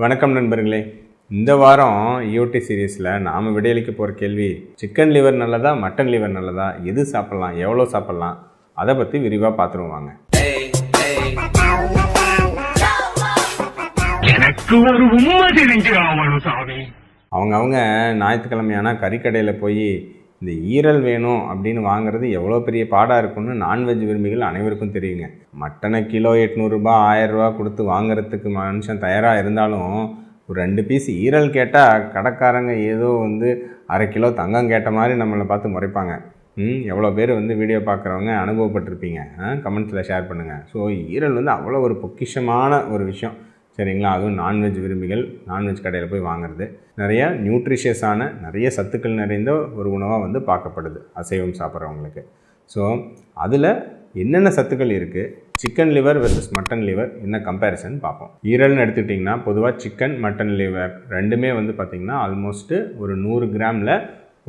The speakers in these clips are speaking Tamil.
வணக்கம் நண்பர்களே. இந்த வாரம் ஈஓடி சீரீஸில் நாம் விடையளிக்க போகிற கேள்வி சிக்கன் லிவர் நல்லதா மட்டன் லிவர் நல்லதா எது சாப்பிட்லாம் எவ்வளோ சாப்பிட்லாம் அதை பற்றி விரிவாக பார்த்துருவாங்க அவங்க அவங்க ஞாயிற்றுக்கிழமையானா கறிக்கடையில் போய் இந்த ஈரல் வேணும் அப்படின்னு வாங்குறது எவ்வளோ பெரிய பாடாக இருக்கும்னு நான்வெஜ் விரும்பிகள் அனைவருக்கும் தெரியுங்க. மட்டனை கிலோ எட்நூறுபா ஆயரூபா கொடுத்து வாங்குறதுக்கு மனுஷன் தயாராக இருந்தாலும் ஒரு ரெண்டு பீஸ் ஈரல் கேட்டால் கடைக்காரங்க ஏதோ வந்து அரை கிலோ தங்கம் கேட்ட மாதிரி நம்மளை பார்த்து முறைப்பாங்க. ம் எவ்வளோ பேர் வந்து வீடியோ பார்க்குறவங்க அனுபவப்பட்டிருப்பீங்க. கமெண்ட்ஸில் ஷேர் பண்ணுங்கள் ஸோ ஈரல் வந்து அவ்வளோ ஒரு பொக்கிஷமான ஒரு விஷயம். சரிங்களா? அதுவும் நான்வெஜ் விரும்பிகள் நான்வெஜ் கடையில் போய் வாங்குறது. நிறைய நியூட்ரிஷியஸான நிறைய சத்துக்கள் நிறைந்த ஒரு உணவாக வந்து பார்க்கப்படுது அசைவம் சாப்பிட்றவங்களுக்கு. ஸோ அதில் என்னென்ன சத்துக்கள் இருக்குது chicken liver versus mutton liver என்ன கம்பேரிசன் பார்ப்போம். ஈரல்னு எடுத்துக்கிட்டிங்கன்னா பொதுவாக சிக்கன் மட்டன் லிவர் ரெண்டுமே வந்து பார்த்திங்கன்னா ஆல்மோஸ்ட்டு ஒரு நூறு கிராமில்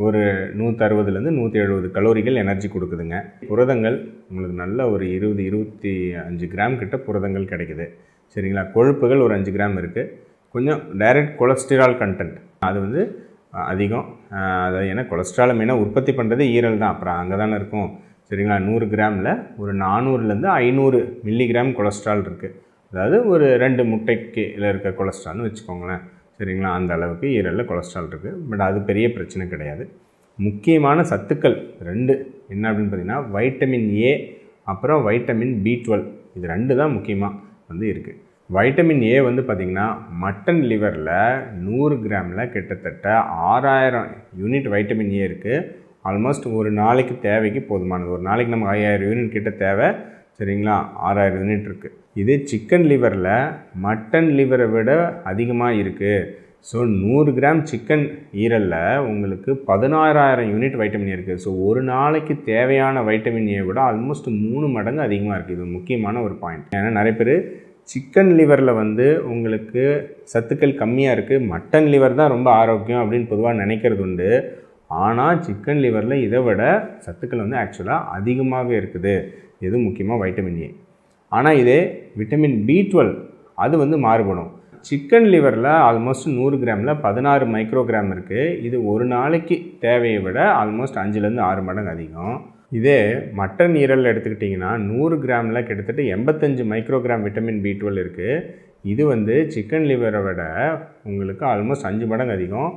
ஒரு நூற்றறுபதுலேருந்து நூற்றி எழுபது கலோரிகள் எனர்ஜி கொடுக்குதுங்க. புரதங்கள் உங்களுக்கு நல்ல ஒரு இருபது இருபத்தி அஞ்சு கிராம் கிட்ட புரதங்கள் கிடைக்குது. சரிங்களா? கொழுப்புகள் ஒரு அஞ்சு கிராம் இருக்குது கொஞ்சம் டைரக்ட் கொலஸ்ட்ரால் கண்டென்ட் அது வந்து அதிகம். அதாவது ஏன்னா கொலஸ்ட்ரால் மெயினாக உற்பத்தி பண்ணுறது ஈரல் தான். அப்புறம் அங்கே தானே இருக்கும். சரிங்களா? நூறு கிராமில் ஒரு நானூறுலேருந்து ஐநூறு மில்லிகிராம் கொலஸ்ட்ரால் இருக்குது அதாவது ஒரு ரெண்டு முட்டைக்கு இதில் இருக்க கொலஸ்ட்ரால்னு வச்சுக்கோங்களேன். சரிங்களா? அந்த அளவுக்கு ஈரலில் கொலஸ்ட்ரால் இருக்குது பட் அது பெரிய பிரச்சனை கிடையாது. முக்கியமான சத்துக்கள் ரெண்டு. என்ன அப்படின்னு பார்த்தீங்கன்னா வைட்டமின் ஏ அப்புறம் வைட்டமின் பி டுவெல் இது ரெண்டு தான் முக்கியமாக வந்து இருக்குது வைட்டமின் ஏ வந்து பார்த்திங்கன்னா மட்டன் லிவரில் நூறு கிராமில் கிட்டத்தட்ட ஆறாயிரம் யூனிட் வைட்டமின் ஏ இருக்குது ஆல்மோஸ்ட் ஒரு நாளைக்கு தேவைக்கு போதுமானது. ஒரு நாளைக்கு நமக்கு ஐயாயிரம் யூனிட் கிட்ட தேவை. சரிங்களா? ஆறாயிரம் யூனிட் இருக்குது இது சிக்கன் லிவரில் மட்டன் லிவரை விட அதிகமாக இருக்குது ஸோ நூறு கிராம் சிக்கன் ஈரலில் உங்களுக்கு பதினாறாயிரம் யூனிட் வைட்டமின் இருக்குது ஸோ ஒரு நாளைக்கு தேவையான வைட்டமின் ஏ விட ஆல்மோஸ்ட் மூணு மடங்கு அதிகமாக இருக்குது இது முக்கியமான ஒரு பாயிண்ட் ஏன்னா நிறைய பேர் சிக்கன் லிவரில் வந்து உங்களுக்கு சத்துக்கள் கம்மியாக இருக்குது மட்டன் லிவர் தான் ரொம்ப ஆரோக்கியம் அப்படின்னு பொதுவாக நினைக்கிறது உண்டு. ஆனால் சிக்கன் லிவரில் இதை விட சத்துக்கள் வந்து ஆக்சுவலாக அதிகமாகவே இருக்குது. இது முக்கியமாக வைட்டமின் ஏ ஆனால் இதே விட்டமின் பி டுவெல் அது வந்து மாறுபடும். சிக்கன் லிவரில் ஆல்மோஸ்ட் நூறு கிராமில் பதினாறு மைக்ரோகிராம் இருக்குது இது ஒரு நாளைக்கு தேவையை விட ஆல்மோஸ்ட் அஞ்சுலேருந்து ஆறு மடங்கு அதிகம். இதே மட்டன் ஈரல் எடுத்துக்கிட்டிங்கன்னா நூறு கிராமில் கிட்டத்தட்ட எண்பத்தஞ்சு மைக்ரோகிராம் விட்டமின் பி டுவெல் இருக்குது இது வந்து சிக்கன் லிவரை விட உங்களுக்கு ஆல்மோஸ்ட் அஞ்சு மடங்கு அதிகம்.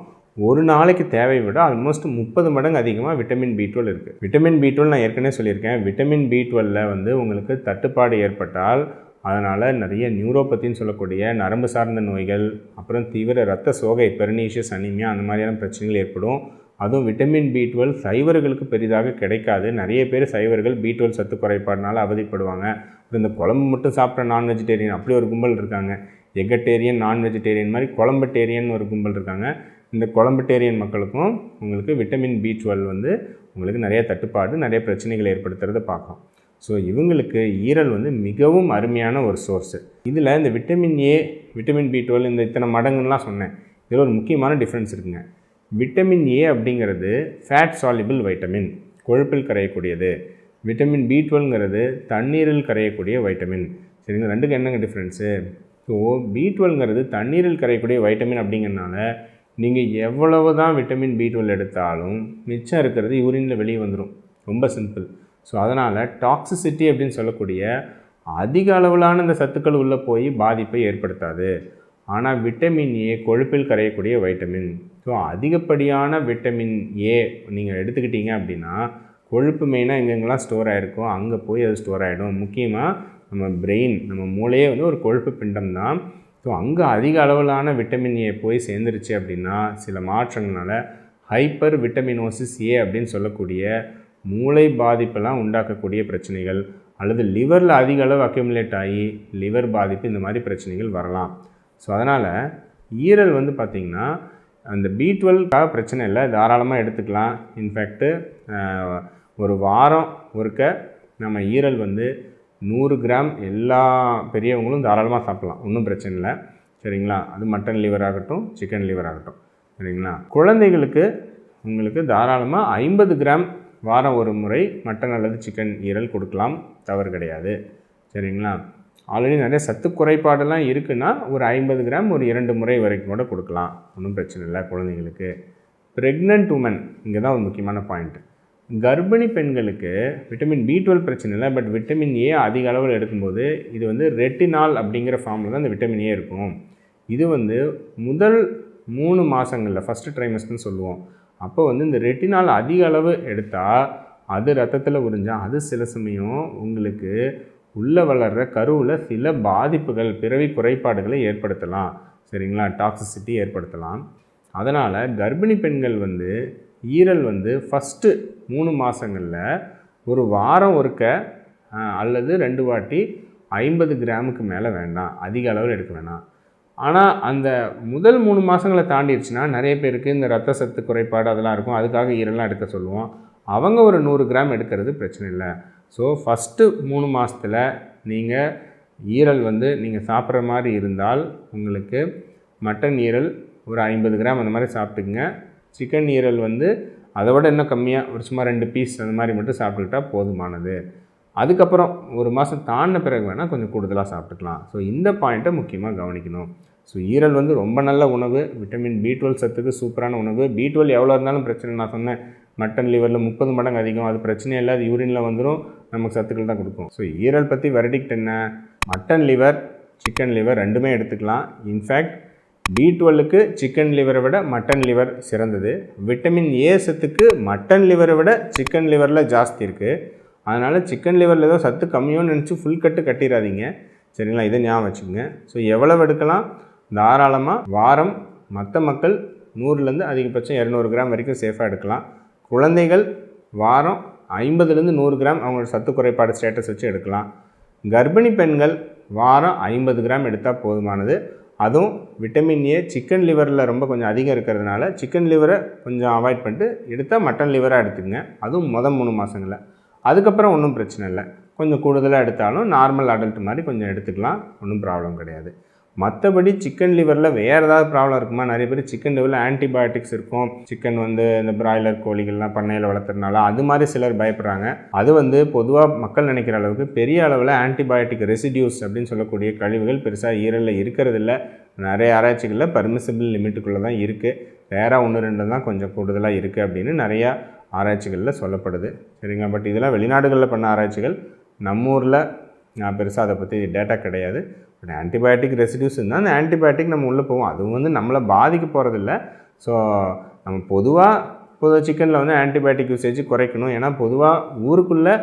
ஒரு நாளைக்கு தேவையை விட ஆல்மோஸ்ட் முப்பது மடங்கு அதிகமாக விட்டமின் பி டுவெல் இருக்குது விட்டமின் பி டுவெல் நான் ஏற்கனவே சொல்லியிருக்கேன். விட்டமின் பி டுவெல்ல வந்து உங்களுக்கு தட்டுப்பாடு ஏற்பட்டால் அதனால் நிறைய நியூரோபத்தின்னு சொல்லக்கூடிய நரம்பு சார்ந்த நோய்கள் அப்புறம் தீவிர ரத்த சோகை பெர்னீஷியஸ் அனிமியா அந்த மாதிரியான பிரச்சனைகள் ஏற்படும். அதுவும் விட்டமின் பி டுவெல் சைவர்களுக்கு பெரிதாக கிடைக்காது. நிறைய பேர் சைவர்கள் பி டுவெல் சத்து குறைபாடுனால அவதிப்படுவாங்க. அப்புறம் இந்த குழம்பு மட்டும் சாப்பிட்ற நான் வெஜிடேரியன் அப்படி ஒரு கும்பல் இருக்காங்க. எகட்டேரியன் நான் வெஜிடேரியன் மாதிரி குழம்பட்டேரியன் ஒரு கும்பல் இருக்காங்க. இந்த குழம்பட்டேரியன் மக்களுக்கும் உங்களுக்கு விட்டமின் பி டுவெல் வந்து உங்களுக்கு நிறைய தட்டுப்பாடு நிறைய பிரச்சனைகள் ஏற்படுத்துறத பார்க்கலாம். ஸோ இவங்களுக்கு ஈரல் வந்து மிகவும் அருமையான ஒரு சோர்ஸு இதில் இந்த vitamin A vitamin B twelve இந்த இத்தனை மடங்குலாம் சொன்னேன். இதில் ஒரு முக்கியமான டிஃப்ரென்ஸ் இருக்குங்க. விட்டமின் ஏ அப்படிங்கிறது ஃபேட் சாலிபிள் வைட்டமின் கொழுப்பில் கரையக்கூடியது. விட்டமின் பி டுவெல்ங்கிறது தண்ணீரில் கரையக்கூடிய வைட்டமின் சரிங்களா? ரெண்டுக்கு என்னங்க டிஃப்ரென்ஸு ஸோ பி டுவெல்ங்கிறது தண்ணீரில் கரையக்கூடிய வைட்டமின் அப்படிங்கிறனால நீங்கள் எவ்வளவு தான் விட்டமின் பி டுவெல் எடுத்தாலும் மிச்சம் இருக்கிறது யூரினில் வெளியே வந்துடும் ரொம்ப சிம்பிள் ஸோ அதனால் டாக்ஸிசிட்டி அப்படின்னு சொல்லக்கூடிய அதிக அளவிலான இந்த சத்துக்கள் உள்ளே போய் பாதிப்பை ஏற்படுத்தாது. ஆனால் விட்டமின் ஏ கொழுப்பில் கரையக்கூடிய வைட்டமின் ஸோ அதிகப்படியான விட்டமின் ஏ நீங்கள் எடுத்துக்கிட்டீங்க அப்படின்னா கொழுப்பு மெயினாக எங்கெங்கெல்லாம் ஸ்டோர் ஆகிருக்கோ அங்கே போய் அது ஸ்டோர் ஆகிடும் முக்கியமாக நம்ம பிரெயின் நம்ம மூளையே வந்து ஒரு கொழுப்பு பிண்டம் தான். ஸோ அங்கே அதிக அளவிலான விட்டமின் ஏ போய் சேர்ந்துருச்சு அப்படின்னா சில மாற்றங்களால் ஹைப்பர் விட்டமினோசிஸ் ஏ அப்படின்னு சொல்லக்கூடிய மூளை பாதிப்பெல்லாம் உண்டாக்கக்கூடிய பிரச்சனைகள் அல்லது லிவரில் அதிக அளவு அக்யூமுலேட் ஆகி லிவர் பாதிப்பு இந்த மாதிரி பிரச்சனைகள் வரலாம். ஸோ அதனால் ஈரல் வந்து பார்த்திங்கன்னா அந்த பி டுவெல்க்காக பிரச்சனை இல்லை. தாராளமாக எடுத்துக்கலாம். இன்ஃபேக்ட்டு ஒரு வாரம் ஒருக்க நம்ம ஈரல் வந்து நூறு கிராம் எல்லா பெரியவங்களும் தாராளமாக சாப்பிட்லாம். ஒன்றும் பிரச்சனை இல்லை. சரிங்களா? அது மட்டன் லிவர் ஆகட்டும் சிக்கன் லிவர் ஆகட்டும். சரிங்களா? குழந்தைகளுக்கு உங்களுக்கு தாராளமாக ஐம்பது கிராம் வாரம் ஒரு முறை மட்டன் அல்லது சிக்கன் ஈரல் கொடுக்கலாம். தவறு கிடையாது. சரிங்களா? ஆல்ரெடி நிறைய சத்து குறைபாடெல்லாம் இருக்குன்னா ஒரு ஐம்பது கிராம் ஒரு இரண்டு முறை வரைக்கும் கூட கொடுக்கலாம். ஒன்றும் பிரச்சனை இல்லை குழந்தைங்களுக்கு. ப்ரெக்னென்ட் உமன் இங்கே தான் ஒரு முக்கியமான பாயிண்ட் கர்ப்பிணி பெண்களுக்கு விட்டமின் பி டுவெல் பிரச்சனை இல்லை பட் விட்டமின் ஏ அதிக அளவில் எடுக்கும்போது இது வந்து ரெட்டினால் அப்படிங்கிற ஃபார்மில் தான் இந்த விட்டமின் ஏ இருக்கும். இது வந்து முதல் மூணு மாதங்களில் ஃபஸ்ட்டு ட்ரைமஸ்ட்னு சொல்லுவோம். அப்போ வந்து இந்த ரெட்டினால் அதிக அளவு எடுத்தால் அது ரத்தத்தில் உறிஞ்சால் அது சில சமயம் உங்களுக்கு உள்ளே வளர்கிற கருவில் சில பாதிப்புகள் பிறவி குறைபாடுகளை ஏற்படுத்தலாம். சரிங்களா? டாக்ஸிசிட்டி ஏற்படுத்தலாம். அதனால் கர்ப்பிணி பெண்கள் வந்து ஈரல் வந்து ஃபஸ்ட்டு மூணு மாதங்களில் ஒரு வாரம் ஒருக்க அல்லது ரெண்டு வாட்டி ஐம்பது கிராமுக்கு மேலே வேண்டாம். அதிக அளவில் எடுக்க வேணாம். ஆனால் அந்த முதல் மூணு மாதங்களை தாண்டிடுச்சுன்னா நிறைய பேருக்கு இந்த ரத்த சத்து குறைபாடு அதெல்லாம் இருக்கும். அதுக்காக ஈரல்லாம் எடுக்க சொல்லுவோம். அவங்க ஒரு நூறு கிராம் எடுக்கிறது பிரச்சனை இல்லை. ஸோ ஃபஸ்ட்டு மூணு மாதத்தில் நீங்கள் ஈரல் வந்து நீங்கள் சாப்பிட்ற மாதிரி இருந்தால் உங்களுக்கு மட்டன் ஈரல் ஒரு ஐம்பது கிராம் அந்த மாதிரி சாப்பிட்டுக்குங்க. சிக்கன் ஈரல் வந்து அதை விட இன்னும் கம்மியாக ஒரு சும்மா ரெண்டு பீஸ் அந்த மாதிரி மட்டும் சாப்பிட்டுக்கிட்டா போதுமானது. அதுக்கப்புறம் ஒரு மாதம் தாண்டின பிறகு வேணால் கொஞ்சம் கூடுதலாக சாப்பிட்டுக்கலாம். ஸோ இந்த பாயிண்ட்டை முக்கியமாக கவனிக்கணும். ஸோ ஈரல் வந்து ரொம்ப நல்ல உணவு. விட்டமின் பி டுவெல் சத்துக்கு சூப்பரான உணவு. பி டுவெல் எவ்வளோ இருந்தாலும் பிரச்சனை நான் சொன்னேன் மட்டன் லிவரில் முப்பது மடங்கு அதிகம். அது பிரச்சனை இல்லை அது யூரினில் வந்துடும் நமக்கு சத்துக்கள் தான் கொடுக்கும். ஸோ ஈரல் பற்றி வெரடிக்ட் என்ன? மட்டன் லிவர் சிக்கன் லிவர் ரெண்டுமே எடுத்துக்கலாம். இன்ஃபேக்ட் பி டுவெல்லுக்கு சிக்கன் லிவரை விட மட்டன் லிவர் சிறந்தது. விட்டமின் ஏ சத்துக்கு மட்டன் லிவரை விட சிக்கன் லிவரில் ஜாஸ்தி இருக்குது அதனால் சிக்கன் லிவரில் ஏதோ சத்து கம்மியோன்னு நினச்சி ஃபுல் கட்டு கட்டிடாதீங்க சரிங்களா? இதை ஞாபகம் வச்சுக்கோங்க. ஸோ எவ்வளவு எடுக்கலாம்? தாராளமாக வாரம் மற்ற மக்கள் நூறுலேருந்து அதிகபட்சம் இரநூறு கிராம் வரைக்கும் சேஃபாக எடுக்கலாம். குழந்தைகள் வாரம் ஐம்பதுலேருந்து நூறு கிராம் அவங்களோட சத்து குறைபாடு ஸ்டேட்டஸ் வச்சு எடுக்கலாம். கர்ப்பிணி பெண்கள் வாரம் ஐம்பது கிராம் எடுத்தால் போதுமானது. அதுவும் விட்டமின் ஏ சிக்கன் லிவரில் ரொம்ப கொஞ்சம் அதிகம் இருக்கிறதுனால சிக்கன் லிவரை கொஞ்சம் அவாய்ட் பண்ணிட்டு எடுத்தால் மட்டன் லிவராக எடுத்துக்கங்க. அதுவும் மொதல் மூணு மாதங்களில் அதுக்கப்புறம் ஒன்றும் பிரச்சனை இல்லை. கொஞ்சம் கூடுதலாக எடுத்தாலும் நார்மல் அடல்ட் மாதிரி கொஞ்சம் எடுத்துக்கலாம். ஒன்றும் ப்ராப்ளம் கிடையாது. மற்றபடி சிக்கன் லிவரில் வேறு ஏதாவது ப்ராப்ளம் இருக்குமா? நிறைய பேர் சிக்கன் லிவரில் ஆன்டிபயோட்டிக்ஸ் இருக்கும். சிக்கன் வந்து இந்த பிராய்லர் கோழிகள்லாம் பண்ணையில் வளர்த்துறதுனால அது மாதிரி சிலர் பயப்படுறாங்க. அது வந்து பொதுவாக மக்கள் நினைக்கிற அளவுக்கு பெரிய அளவில் ஆன்டிபயோட்டிக் ரெசிடியூஸ் அப்படின்னு சொல்லக்கூடிய கழிவுகள் பெருசாக ஈரலில் இருக்கிறதில்ல நிறைய ஆராய்ச்சிகளில் பர்மிசபிள் லிமிட்டுக்குள்ளே தான் இருக்குது வேற ஒன்று ரெண்டு தான் கொஞ்சம் கூடுதலாக இருக்குது அப்படின்னு நிறையா ஆராய்ச்சிகளில் சொல்லப்படுது. சரிங்களா பட் இதெல்லாம் வெளிநாடுகளில் பண்ண ஆராய்ச்சிகள் நம்ம ஊரில் நான் பெருசாக அதை பற்றி டேட்டா கிடையாது. பட் ஆன்டிபயோட்டிக் ரெசிடியூஸ் இருந்தால் அந்த ஆன்டிபயோட்டிக் நம்ம உள்ளே போவோம். அதுவும் வந்து நம்மளை பாதிக்க போகிறதில்ல ஸோ நம்ம பொதுவாக பொதுவாக சிக்கனில் வந்து ஆன்டிபயோட்டிக் யூசேஜ் குறைக்கணும். ஏன்னா பொதுவாக ஊருக்குள்ளே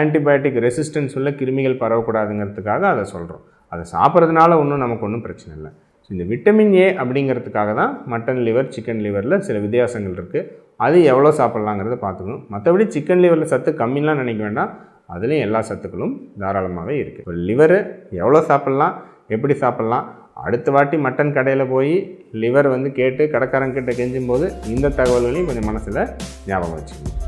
ஆன்டிபயோட்டிக் ரெசிஸ்டன்ஸ் உள்ள கிருமிகள் பரவக்கூடாதுங்கிறதுக்காக அதை சொல்கிறோம் அதை சாப்பிட்றதுனால ஒன்றும் நமக்கு ஒன்றும் பிரச்சனை இல்லை. ஸோ இந்த விட்டமின் ஏ அப்படிங்கிறதுக்காக தான் மட்டன் லிவர் சிக்கன் லிவரில் சில வித்தியாசங்கள் இருக்குது அது எவ்வளோ சாப்பிட்லாங்கிறத பார்த்துக்கணும். மற்றபடி சிக்கன் லிவரில் சத்து கம்மிலாம் நினைக்க வேண்டாம். அதுலேயும் எல்லா சத்துக்களும் தாராளமாகவே இருக்குது இப்போ லிவரு எவ்வளோ சாப்பிட்லாம் எப்படி சாப்பிட்லாம்? அடுத்த வாட்டி மட்டன் கடையில் போய் லிவர் வந்து கேட்டு கடைக்காரங்கிட்ட கெஞ்சும் போது இந்த தகவல்களையும் கொஞ்சம் மனசில் ஞாபகம் வச்சுக்கணும்.